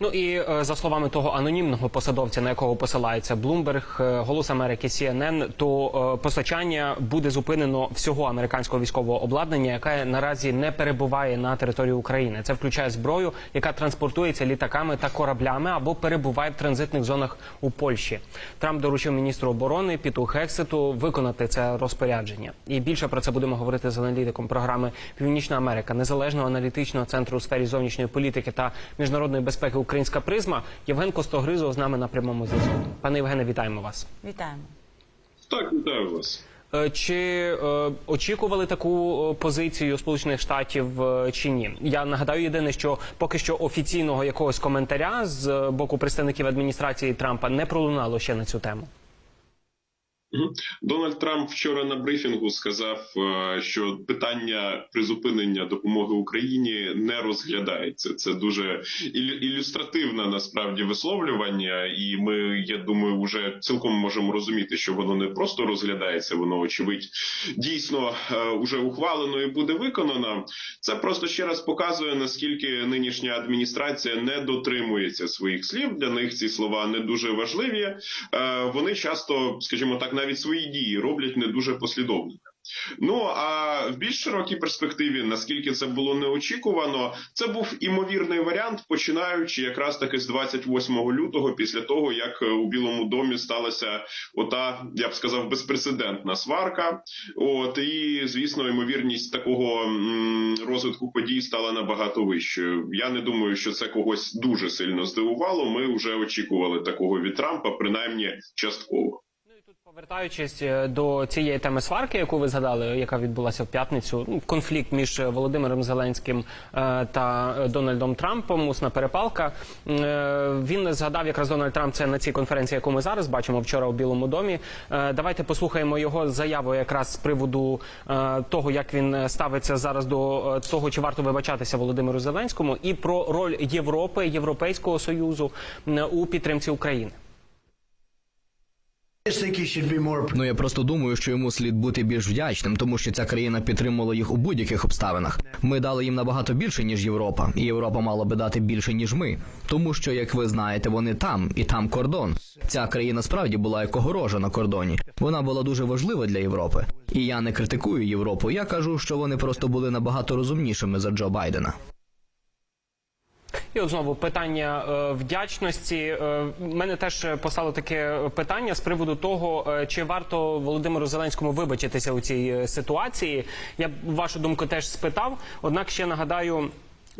Ну і е, за словами того анонімного посадовця, на якого посилається е, Голос Америки, CNN, то е, постачання буде зупинено всього американського військового обладнання, яке наразі не перебуває на території України. Це включає зброю, яка транспортується літаками та кораблями або перебуває в транзитних зонах у Польщі. Трамп доручив міністру оборони Піту Хексету виконати це розпорядження. І більше про це будемо говорити з аналітиком програми Північна Америка, незалежного аналітичного центру у сфері зовнішньої політики та міжнародної безпеки Українська призма. Євген Костогризов з нами на прямому зв'язку. Пане Євгене, вітаємо вас. Вітаємо. Так, вітаю вас. Е, Чи е, очікували таку е, позицію Сполучених Штатів е, чи ні? Я нагадаю єдине, що поки що офіційного якогось коментаря з боку представників адміністрації Трампа не пролунало ще на цю тему. Дональд Трамп вчора на брифінгу сказав, е, що питання призупинення допомоги Україні не розглядається. Це дуже ілюстративне насправді висловлювання, і ми, я думаю, вже цілком можемо розуміти, що воно не просто розглядається, воно очевидь дійсно е, уже ухвалено і буде виконано. Це просто ще раз показує наскільки нинішня адміністрація не дотримується своїх слів. Для них ці слова не дуже важливі. Е, Вони часто, скажімо так, навіть свої дії роблять не дуже послідовно. Ну а в більш широкій перспективі, наскільки це було неочікувано, це був імовірний варіант, починаючи якраз таки з 28 лютого, після того як е, у Білому домі сталася ота, я б сказав, безпрецедентна сварка. От і звісно, ймовірність такого розвитку подій стала набагато вищою. Я не думаю, що це когось дуже сильно здивувало. Ми вже очікували такого від Трампа, принаймні частково. Повертаючись е, до цієї теми сварки, яку ви згадали, яка відбулася в п'ятницю, ну, конфлікт між е, Володимиром Зеленським е, та Дональдом Трампом, усна перепалка. Він згадав якраз Дональд Трамп це на цій конференції, яку ми зараз бачимо вчора у Білому домі. Давайте послухаємо його заяву якраз з приводу того, як він ставиться зараз до того, чи варто вибачатися Володимиру Зеленському, і про роль Європи, Європейського союзу у підтримці України. Ну я просто думаю, що йому слід бути більш вдячним, тому що ця країна підтримувала їх у будь-яких обставинах. Ми дали їм набагато більше ніж Європа, і Європа мала би дати більше ніж ми. Тому що, як ви знаєте, вони там і там кордон. Ця країна справді була як огорожа на кордоні. Вона була дуже важлива для Європи. І я не критикую Європу. Я кажу, що вони просто були набагато розумнішими за Джо Байдена. І от знову питання е, вдячності. Е, мене теж постало таке питання з приводу того, е, чи варто Володимиру Зеленському вибачитися у цій ситуації. Я б вашу думку теж спитав. Однак ще нагадаю.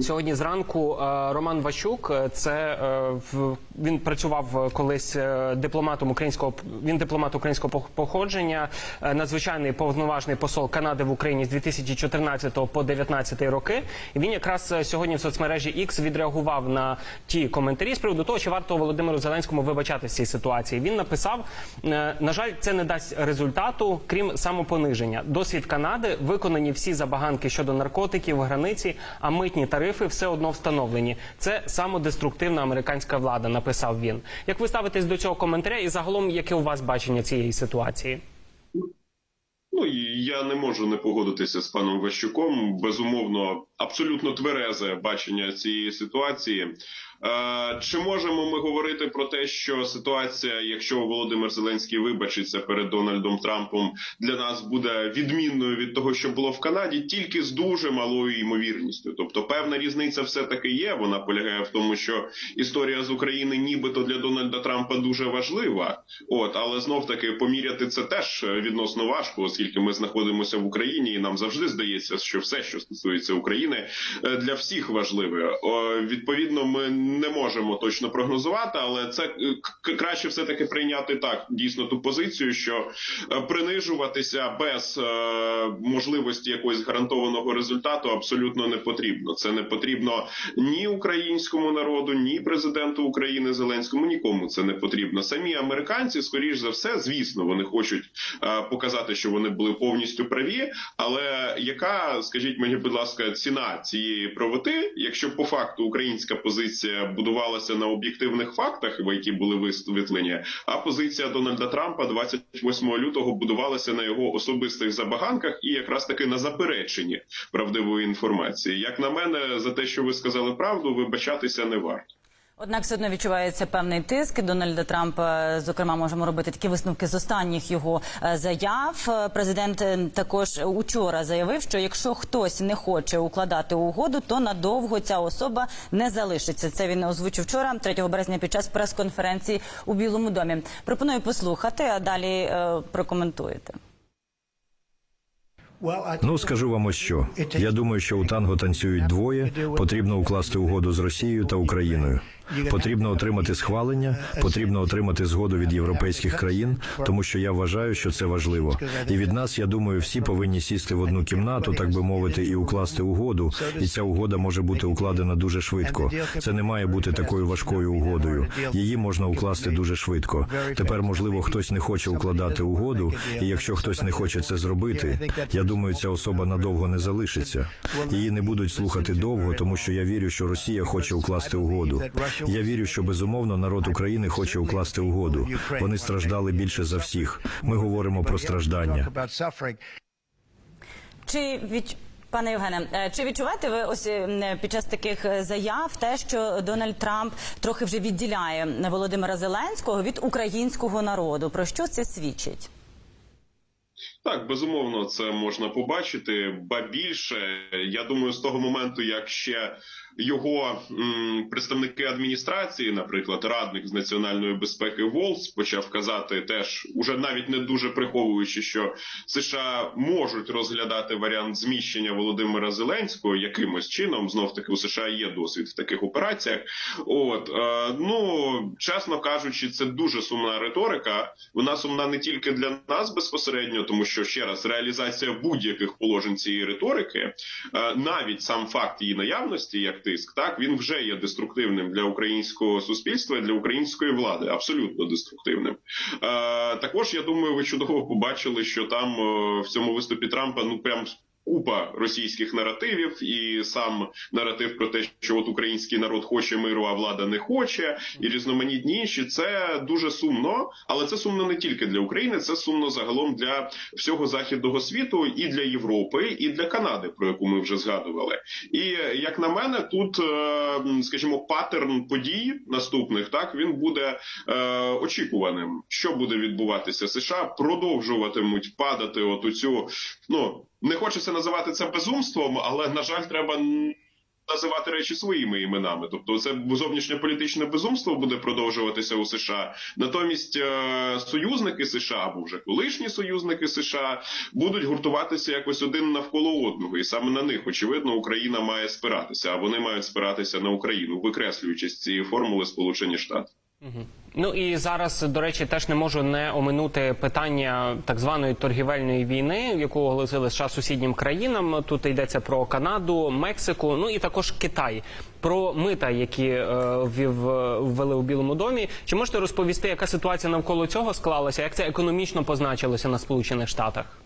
Сьогодні зранку е, Роман Ващук, е, це е, він працював колись дипломатом українського він дипломат українського походження, надзвичайний повноважний посол Канади в Україні з 2014 по 2019 роки. І він якраз сьогодні в соцмережі X відреагував на ті коментарі з приводу того, чи варто Володимиру Зеленському вибачати в цій ситуації. Він написав: на жаль, це не дасть результату, крім самопониження. Досвід Канади виконані всі забаганки щодо наркотиків, границі, а митні тарифи все одно встановлені. Це самодеструктивна американська влада, написав він. Як ви ставитесь до цього коментаря, і загалом, яке у вас бачення цієї ситуації? Ну я не можу не погодитися з паном Ващуком. Безумовно, абсолютно тверезе бачення цієї ситуації. Е, чи можемо ми говорити про те, що ситуація, якщо Володимир Зеленський вибачиться перед Дональдом Трампом, для нас буде відмінною від того, що було в Канаді, тільки з дуже малою ймовірністю. Тобто, певна різниця все таки є. Вона полягає в тому, що історія з України, нібито для Дональда Трампа дуже важлива. От, але знов таки поміряти це теж відносно важко, оскільки ми знаходимося в Україні, і нам завжди здається, що все, що стосується України, е, для всіх важливе. Відповідно, ми не можемо точно прогнозувати, але це е, краще все таки прийняти так дійсно ту позицію, що е, принижуватися без е, можливості якогось гарантованого результату абсолютно не потрібно. Це не потрібно ні українському народу, ні президенту України Зеленському. Нікому це не потрібно. Самі американці, скоріш за все, звісно, вони хочуть показати, що вони були повністю праві. Але яка, скажіть мені, будь ласка, ціна цієї правоти, якщо по факту українська позиція будувалася на об'єктивних фактах, які були висвітлені, а позиція Дональда Трампа 28 лютого будувалася на його особистих забаганках і якраз таки на запереченні правдивої інформації. Як на мене, за те, що ви сказали правду, вибачатися не варто. Однак все одно відчувається певний тиск. Дональда Трампа, зокрема, можемо робити такі висновки з останніх його е, заяв. Е, Президент е, також учора заявив, що якщо хтось не хоче укладати угоду, то надовго ця особа не залишиться. Це він озвучив вчора, 3 березня, під час прес-конференції у Білому домі. Пропоную послухати, а далі прокоментуєте. Ну скажу вам ось що. Я думаю, що у танго танцюють двоє. Потрібно укласти угоду з Росією та Україною. Потрібно отримати схвалення, потрібно отримати згоду від європейських країн, тому що я вважаю, що це важливо. І від нас, я думаю, всі повинні сісти в одну кімнату, так би мовити, і укласти угоду. І ця угода може бути укладена дуже швидко. Це не має бути такою важкою угодою. Її можна укласти дуже швидко. Тепер, можливо, хтось не хоче укладати угоду, і якщо хтось не хоче це зробити, я думаю, ця особа надовго не залишиться. Її не будуть слухати довго, тому що я вірю, що Росія хоче укласти угоду. Я вірю, що безумовно народ України хоче укласти угоду. Вони страждали більше за всіх. Ми говоримо про страждання. Чи від пане Євгене, е, чи відчуваєте ви ось е, під час таких е, заяв те, що Дональд Трамп трохи вже відділяє Володимира Зеленського від українського народу? Про що це свідчить? Так, безумовно, це можна побачити. Ба більше, я думаю, з того моменту, як ще його м, представники адміністрації, наприклад, радник з національної безпеки Волс, почав казати, теж уже навіть не дуже приховуючи, що США можуть розглядати варіант зміщення Володимира Зеленського якимось чином. Знов таки у США є досвід в таких операціях. От е, ну чесно кажучи, це дуже сумна риторика. Вона сумна не тільки для нас безпосередньо, тому що ще раз реалізація будь-яких положень цієї риторики, е, навіть сам факт її наявності, як тиск, так він вже є деструктивним для українського суспільства для української влади, абсолютно деструктивним. Е, також я думаю, ви чудово побачили, що там е, в цьому виступі Трампа ну прям. Купа російських наративів, і сам наратив про те, що от український народ хоче миру, а влада не хоче, і різноманітні інші. Це дуже сумно, але це сумно не тільки для України, це сумно загалом для всього західного світу, і для Європи, і для Канади, про яку ми вже згадували. І як на мене, тут е, скажімо, паттерн подій наступних так він буде е, очікуваним. Що буде відбуватися? США продовжуватимуть падати. От у цю ну не хочеться називати це безумством, але на жаль, треба. Називати речі своїми іменами, тобто це зовнішньополітичне безумство буде продовжуватися у США. Натомість е, союзники США або вже колишні союзники США будуть гуртуватися якось один навколо одного, і саме на них очевидно Україна має спиратися, а вони мають спиратися на Україну, викреслюючи з цієї формули Сполучені Штати. Ну і зараз, до речі, теж не можу не оминути питання так званої торгівельної війни, яку оголосили США сусіднім країнам. Тут йдеться про Канаду, Мексику, ну і також Китай. Про мита, які е, ввели у Білому домі. Чи можете розповісти, яка ситуація навколо цього склалася? Як це економічно позначилося на Сполучених Штатах?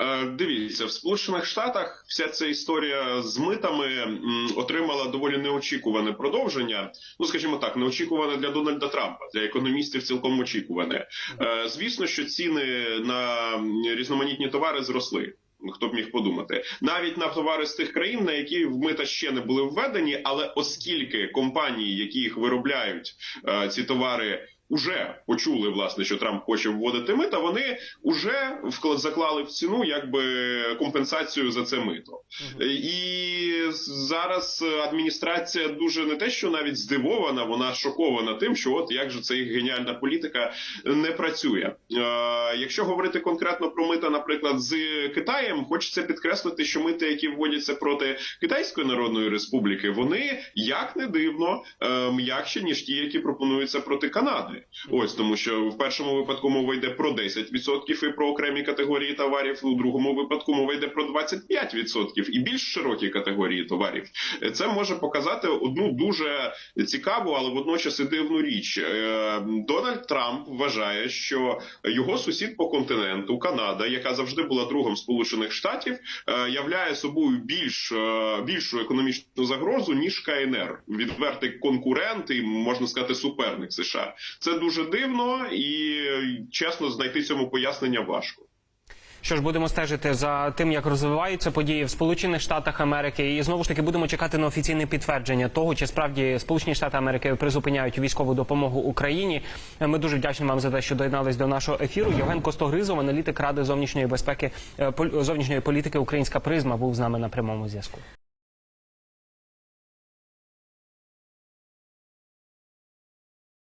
Е, Дивіться, в Сполучених Штатах вся ця історія з митами отримала доволі неочікуване продовження. Ну, скажімо так, неочікуване для Дональда Трампа, для економістів цілком очікуване. Е, Звісно, що ціни на різноманітні товари зросли. Хто б міг подумати, навіть на товари з тих країн, на які в мита ще не були введені, але оскільки компанії, які їх виробляють, е, ці товари уже почули власне, що Трамп хоче вводити мита, вони вже заклали в ціну якби компенсацію за це мито. І зараз адміністрація дуже не те, що навіть здивована, вона шокована тим, що от як же ця їх геніальна політика не працює. Е, якщо говорити конкретно про мита, наприклад, з Китаєм, хочеться підкреслити, що мити, які вводяться проти Китайської Народної Республіки, вони як не дивно е, м'якші ніж ті, які пропонуються проти Канади. Ось тому, що в першому випадку мова йде про 10% і про окремі категорії товарів. У другому випадку мова йде про 25% і більш широкі категорії товарів. Це може показати одну дуже цікаву, але водночас і дивну річ. Е, Дональд Трамп вважає, що його сусід по континенту, Канада, яка завжди була другом Сполучених Штатів, е, являє собою більш е, більшу економічну загрозу ніж КНР, відвертий конкурент і можна сказати суперник США. Це дуже дивно і чесно знайти цьому пояснення важко. Що ж, будемо стежити за тим, як розвиваються події в Сполучених Штатах Америки, і знову ж таки будемо чекати на офіційне підтвердження того, чи справді Сполучені Штати Америки призупиняють військову допомогу Україні. Ми дуже вдячні вам за те, що доєднались до нашого ефіру. Євген Костогризов, аналітик ради зовнішньої безпеки е, зовнішньої політики Українська призма, був з нами на прямому зв'язку.